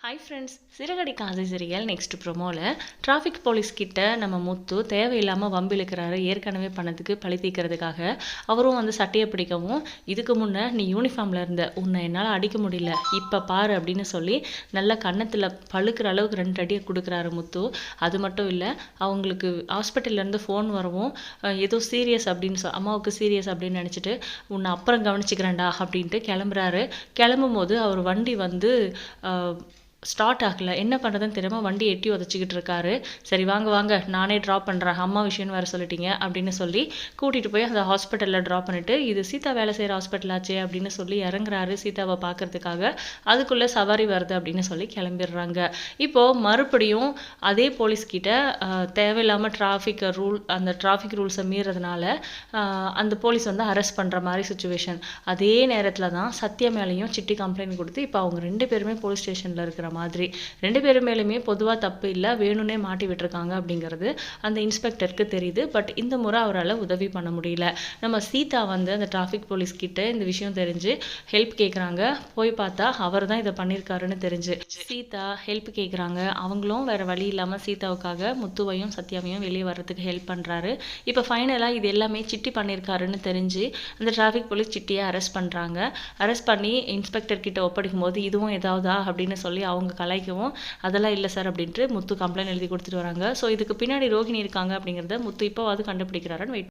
Hi friends சிறகடி காதை சிறியல் next ப்ரொமோவில் டிராஃபிக் போலீஸ் கிட்ட நம்ம முத்து தேவையில்லாமல் வம்பிழுக்கிறாரு ஏற்கனவே பண்ணதுக்கு பழி தீக்கிறதுக்காக அவரும் வந்து சட்டையை பிடிக்கவும் இதுக்கு முன்னே நீ யூனிஃபார்மில் இருந்த உன்னை என்னால் அடிக்க முடியல இப்போ பாரு அப்படின்னு சொல்லி நல்ல கன்னத்தில் பழுக்கிற அளவுக்கு ரெண்டு அடியை கொடுக்குறாரு முத்து. அது மட்டும் இல்லை அவங்களுக்கு ஹாஸ்பிட்டல்லேருந்து ஃபோன் வரவும் ஏதோ சீரியஸ் அப்படின்னு சொ அம்மாவுக்கு சீரியஸ் அப்படின்னு நினச்சிட்டு உன்னை அப்புறம் கவனிச்சிக்கிறேன்டா அப்படின்ட்டு கிளம்புறாரு. கிளம்பும் போது அவர் வண்டி வந்து ஸ்டார்ட் ஆகலை. என்ன பண்ணுறதுன்னு தெரியாமல் வண்டி எட்டி உதச்சிக்கிட்டு இருக்காரு. சரி வாங்க வாங்க. நானே ட்ராப் பண்ணுறேன் அம்மா விஷயம்னு வேறு சொல்லிட்டீங்க அப்படின்னு சொல்லி கூட்டிகிட்டு போய் அந்த ஹாஸ்பிட்டலில் ட்ராப் பண்ணிவிட்டு இது சீதா வேலை செய்கிற ஹாஸ்பிட்டல் ஆச்சே அப்படின்னு சொல்லி இறங்குறாரு சீதாவை பார்க்கறதுக்காக. அதுக்குள்ளே சவாரி வருது அப்படின்னு சொல்லி கிளம்பிடுறாங்க. இப்போது மறுபடியும் அதே போலீஸ்கிட்ட தேவையில்லாமல் டிராஃபிக் ரூல் அந்த டிராஃபிக் ரூல்ஸை மீறதுனால அந்த போலீஸ் வந்து அரெஸ்ட் பண்ணுற மாதிரி சுச்சுவேஷன் அதே நேரத்தில் தான் சத்யா மேலேயும் சிட்டி கம்ப்ளைண்ட் கொடுத்து இப்போ அவங்க ரெண்டு பேருமே போலீஸ் ஸ்டேஷனில் இருக்கிற மாதிரி. ரெண்டு பேரும் மேலுமே பொதுவாக தப்பு இல்லை வேணும்னே மாட்டி விட்டுருக்காங்க அப்படிங்கிறது அந்த இன்ஸ்பெக்டருக்கு தெரியுது. பட் இந்த முறை அவரால் உதவி பண்ண முடியல. நம்ம சீதா வந்து அந்த டிராஃபிக் போலீஸ் கிட்ட இந்த விஷயம் தெரிஞ்சு ஹெல்ப் கேட்குறாங்க போய் பார்த்தா அவர் தான் இதை பண்ணியிருக்காருன்னு தெரிஞ்சு. சீதா ஹெல்ப் கேட்குறாங்க அவங்களும் வேற வழி இல்லாமல் சீதாவுக்காக முத்துவையும் சத்யாவையும் வெளியே வர்றதுக்கு ஹெல்ப் பண்ணுறாரு இப்போ ஃபைனலாக இது எல்லாமே சிட்டி பண்ணியிருக்காருன்னு தெரிஞ்சு அந்த டிராஃபிக் போலீஸ் சிட்டியை அரெஸ்ட் பண்ணுறாங்க அரெஸ்ட் பண்ணி இன்ஸ்பெக்டர் கிட்ட ஒப்படைக்கும் போது இதுவும் ஏதாவதா அப்படின்னு சொல்லி அவங்க கலாய்க்கவும் அதெல்லாம் இல்லை சார் அப்படின்ட்டு முத்து கம்ப்ளைண்ட் எழுதி கொடுத்துட்டு வராங்க. ஸோ இதுக்கு பின்னாடி ரோஹிணி இருக்காங்க அப்படிங்கிறத முத்து இப்போவாது கண்டுபிடிக்கிறாருன்னு வெயிட்